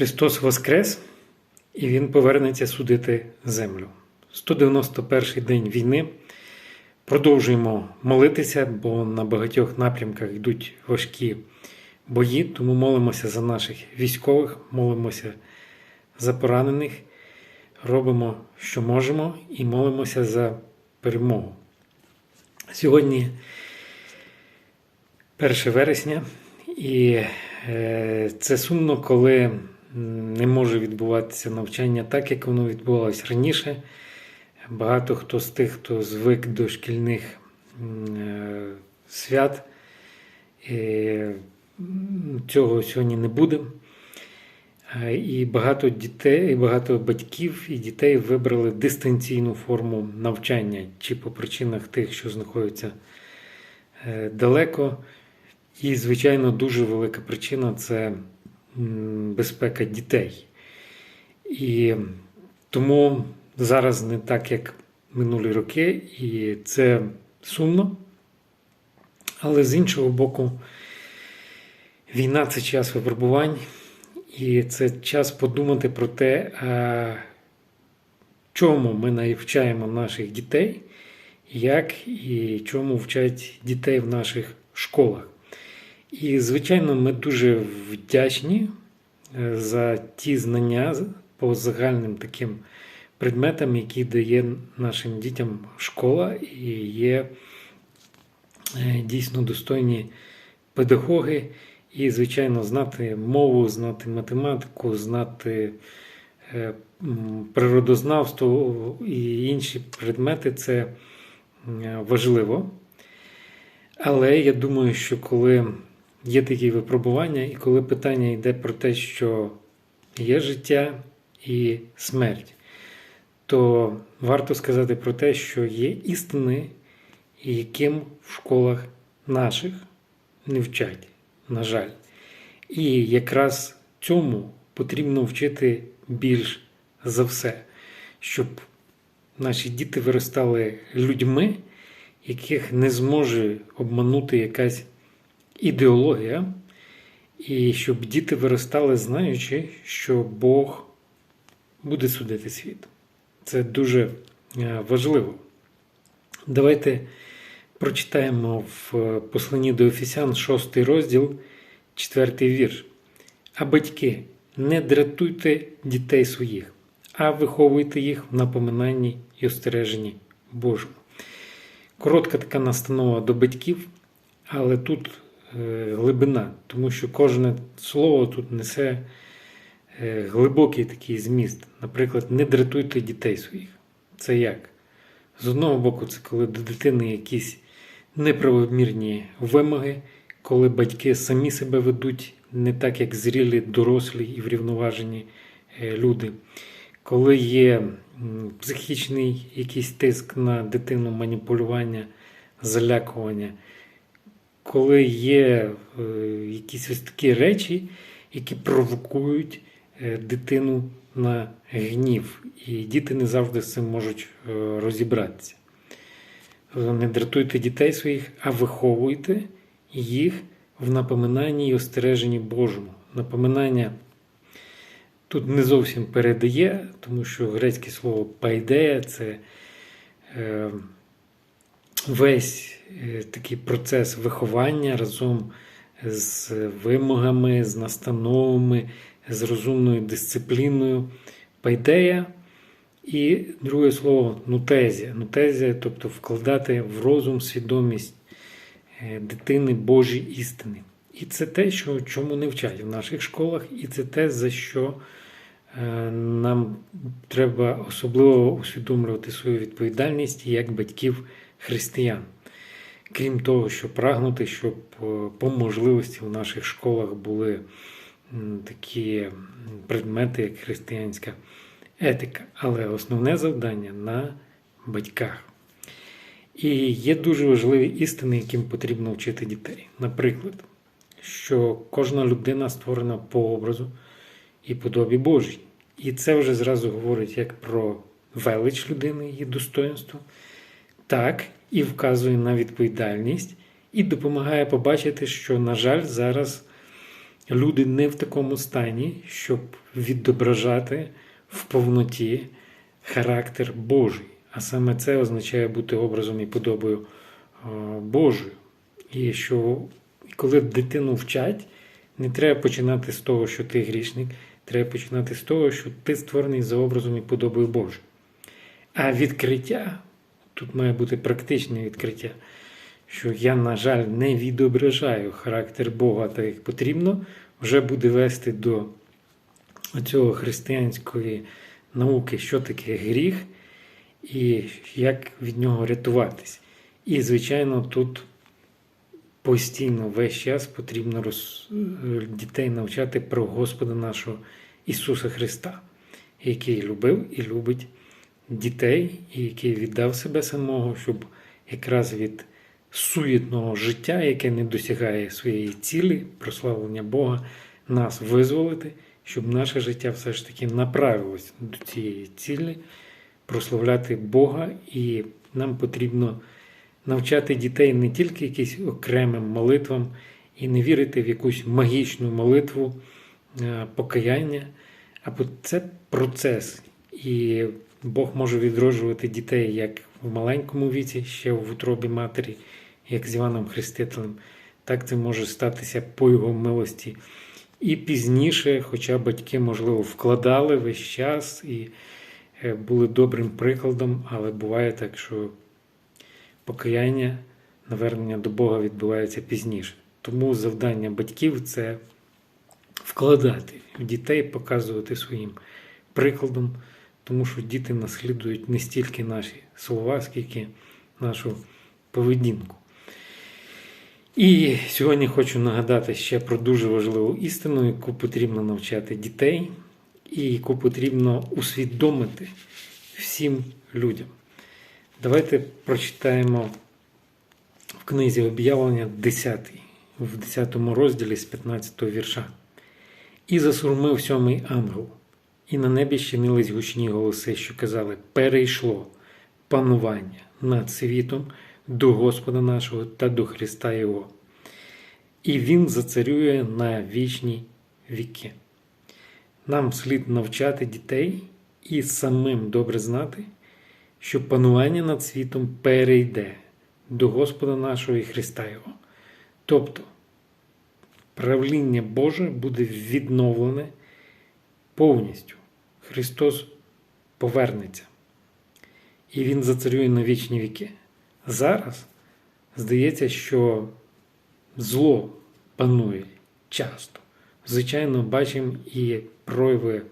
Христос Воскрес, і Він повернеться судити землю. 191 день війни. Продовжуємо молитися, бо на багатьох напрямках йдуть важкі бої, тому молимося за наших військових, молимося за поранених, робимо, що можемо, і молимося за перемогу. Сьогодні 1 вересня, і е, це сумно, коли не може відбуватися навчання так, як воно відбувалося раніше. Багато хто з тих, хто звик до шкільних е, свят, е, цього сьогодні не буде. Е, І багато дітей, багато батьків і дітей вибрали дистанційну форму навчання, чи по причинах тих, що знаходяться далеко. І, звичайно, дуже велика причина це безпека дітей. І тому зараз не так, як минулі роки, і це сумно. Але з іншого боку, війна це час випробувань, і це час подумати про те, чому ми навчаємо наших дітей, як і чому вчать дітей в наших школах. І, звичайно, ми дуже вдячні е, за ті знання по загальним таким предметам, які дає нашим дітям школа, і є е, дійсно достойні педагоги. І, звичайно, знати мову, знати математику, знати е, природознавство і інші предмети це важливо. Але я думаю, що коли є такі випробування, і коли питання йде про те, що є життя і смерть, то варто сказати про те, що є істини, яким в школах наших не вчать, на жаль. І якраз цьому потрібно вчити більш за все, щоб наші діти виростали людьми, яких не зможе обманути якась ідеологія, і щоб діти виростали, знаючи, що Бог буде судити світ. Це дуже е, важливо. Давайте прочитаємо в посланні до Ефесян 6 розділ, 4 вірш. А батьки, не дратуйте дітей своїх, а виховуйте їх в напоминанні і остереженні Божому. Коротка така настанова до батьків, але тут е, глибина, тому що кожне слово тут несе е, глибокий такий зміст. Наприклад, не дратуйте дітей своїх. Це як? З одного боку, це коли до дитини якісь неправомірні вимоги, коли батьки самі себе ведуть не так, як зрілі, дорослі і врівноважені е, люди. Коли є психічний якийсь тиск на дитину, маніпулювання, залякування, коли є е, якісь ось такі речі, які провокують е, дитину на гнів, і діти не завжди з цим можуть е, розібратися. Не дратуйте дітей своїх, а виховуйте їх в напоминанні і остереженні Божому. Напоминання тут не зовсім передає, тому що грецьке слово пайдея це весь е, такий процес виховання разом з вимогами, з настановами, з розумною дисципліною. Пайдея і друге слово нутезія. Нутезія, тобто вкладати в розум свідомість е, дитини Божі істини. І це те, що чому не вчать в наших школах, і це те, за що е, нам треба особливо усвідомлювати свою відповідальність як батьків християн. Крім того, що прагнути, щоб е, по можливості в наших школах були такі предмети, як християнська етика. Але основне завдання на батьках. І є дуже важливі істини, яким потрібно вчити дітей. Наприклад, що кожна людина створена по образу і подобі Божій. І це вже зразу говорить як про велич людини, її достоинство, так і вказує на відповідальність, і допомагає побачити, що, на жаль, зараз люди не в такому стані, щоб відображати в повноті характер Божий. А саме це означає бути образом і подобою е, Божою. І що коли дитину вчать, не треба починати з того, що ти грішник, треба починати з того, що ти створений за образом і подобою Божою. А відкриття тут має бути практичне відкриття, що я, на жаль, не відображаю характер Бога так, як потрібно, вже буде вести до цього християнської науки, що таке гріх і як від нього рятуватись. І, звичайно, тут постійно весь час потрібно роз... дітей навчати про Господа нашого Ісуса Христа, який любив і любить дітей, який віддав себе самого, щоб якраз від суєтного життя, яке не досягає своєї цілі, прославлення Бога, нас визволити, щоб наше життя все ж таки направилось до цієї цілі, прославляти Бога, і нам потрібно навчати дітей не тільки якимось окремим молитвам і не вірити в якусь магічну молитву е, покаяння, а це процес. І Бог може відроджувати дітей як в маленькому віці, ще в утробі матері, як з Іваном Хрестителем, так це може статися по його милості. І пізніше, хоча батьки, можливо, вкладали весь час і е, були добрим прикладом, але буває так, що покаяння, навернення до Бога відбувається пізніше. Тому завдання батьків це вкладати в дітей, показувати своїм прикладом, тому що діти наслідують не стільки наші слова, скільки нашу поведінку. І сьогодні хочу нагадати ще про дуже важливу істину, яку потрібно навчати дітей, і яку потрібно усвідомити всім людям. Давайте прочитаємо в книзі об'явлення 10, в 10 розділі з 15 вірша. І засурмив сьомий ангел, і на небі щинились гучні голоси, що казали: Перейшло панування над світом до Господа нашого та до Христа Його. І Він зацарює на вічні віки. Нам слід навчати дітей і самим добре знати, що панування над світом перейде до Господа нашого і Христа Його. Тобто правління Боже буде відновлене повністю. Христос повернеться. І Він зацарює на вічні віки. Зараз здається, що зло панує часто. Звичайно, бачимо і прояви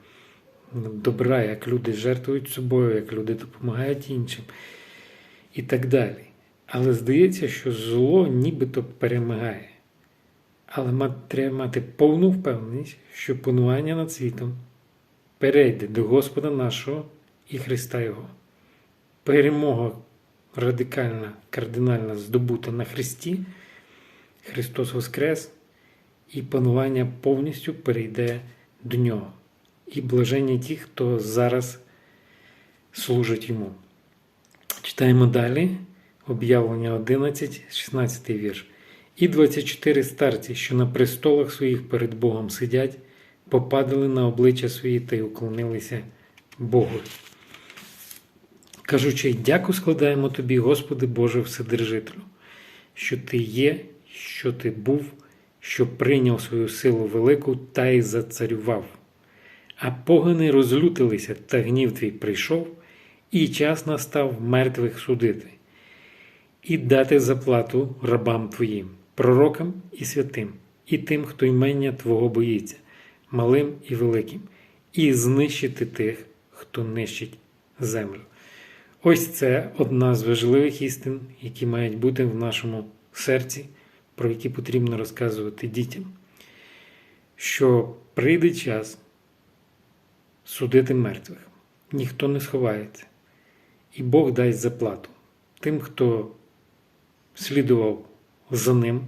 добра, як люди жертвують собою, як люди допомагають іншим і так далі. Але здається, що зло нібито перемагає. Але треба мати повну впевненість, що панування над світом перейде до Господа нашого і Христа Його. Перемога радикальна, кардинальна здобута на Христі, Христос Воскрес, і панування повністю перейде до Нього. І блаженні ті, хто зараз служить йому. Читаємо далі об'явлення 11, 16 вірш. І 24 старці, що на престолах своїх перед Богом сидять, попадали на обличчя свої та й уклонилися Богу. Кажучи, дяку складаємо тобі, Господи Боже Вседержителю, що Ти є, що Ти був, що прийняв свою силу велику та й зацарював. А погани розлютилися, та гнів твій прийшов, і час настав мертвих судити, і дати заплату рабам твоїм, пророкам і святим, і тим, хто ймення Твого боїться, малим і великим, і знищити тих, хто нищить землю. Ось це одна з важливих істин, які мають бути в нашому серці, про які потрібно розказувати дітям. Що прийде час судити мертвих, ніхто не сховається, і Бог дасть заплату тим, хто слідував за ним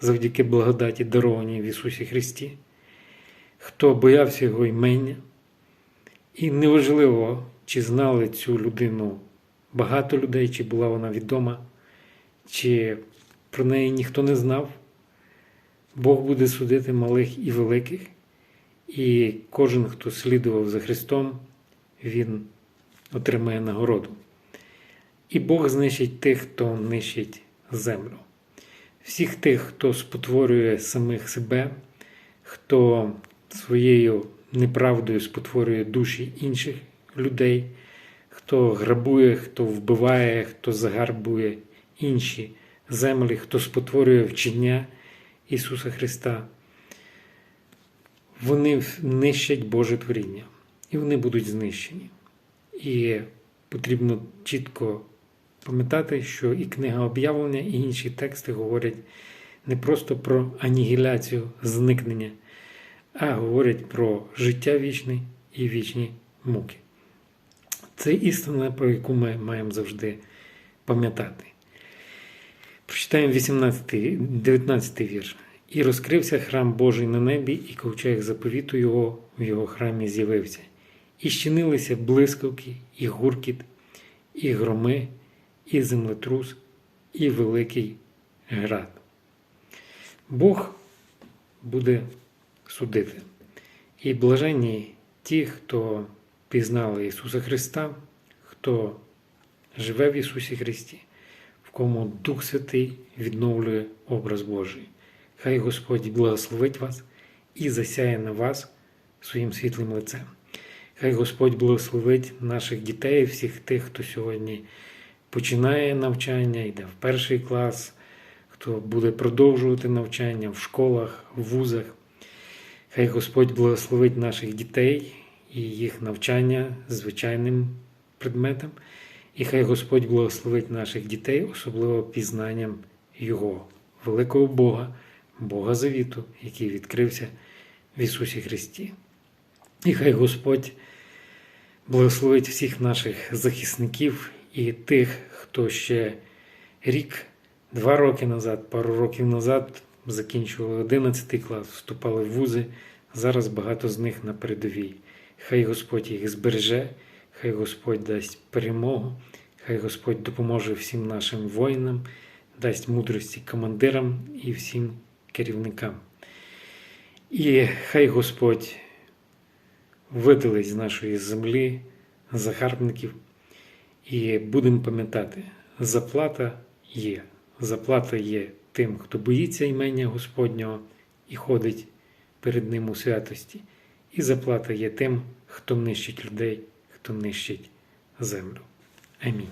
завдяки благодаті, дарованій в Ісусі Христі, хто боявся Його імення, і неважливо, чи знали цю людину багато людей, чи була вона відома, чи про неї ніхто не знав. Бог буде судити малих і великих, і кожен, хто слідував за Христом, він отримає нагороду. І Бог знищить тих, хто нищить землю. Всіх тих, хто спотворює самих себе, хто своєю неправдою спотворює душі інших людей, хто грабує, хто вбиває, хто загарбує інші землі, хто спотворює вчення Ісуса Христа. Вони нищать Боже творіння, і вони будуть знищені. І потрібно чітко пам'ятати, що і книга об'явлення, і інші тексти говорять не просто про анігіляцію, зникнення, а говорять про життя вічне і вічні муки. Це істина, про яку ми маємо завжди пам'ятати. Прочитаємо 18, 19 вірш. І розкрився храм Божий на небі, і ковчег заповіту його в його храмі з'явився. І щинилися блискавки, і гуркіт, і громи, і землетрус, і великий град. Бог буде судити. І блаженні ті, хто пізнали Ісуса Христа, хто живе в Ісусі Христі, в кому Дух Святий відновлює образ Божий. Хай Господь благословить вас і засяє на вас своїм світлим лицем. Хай Господь благословить наших дітей, всіх тих, хто сьогодні починає навчання, йде в перший клас, хто буде продовжувати навчання в школах, в вузах. Хай Господь благословить наших дітей і їх навчання звичайним предметом. І хай Господь благословить наших дітей, особливо пізнанням Його, великого Бога, Бога Завіту, який відкрився в Ісусі Христі. І хай Господь благословить всіх наших захисників і тих, хто ще рік, два роки назад, пару років назад закінчували 11 клас, вступали в вузи. Зараз багато з них на передовій. Хай Господь їх збереже, хай Господь дасть перемогу, хай Господь допоможе всім нашим воїнам, дасть мудрості командирам і всім керівникам. І хай Господь видалить з нашої землі загарбників. І будемо пам'ятати, заплата є. Заплата є тим, хто боїться імення Господнього і ходить перед Ним у святості. І заплата є тим, хто нищить людей, хто нищить землю. Амінь.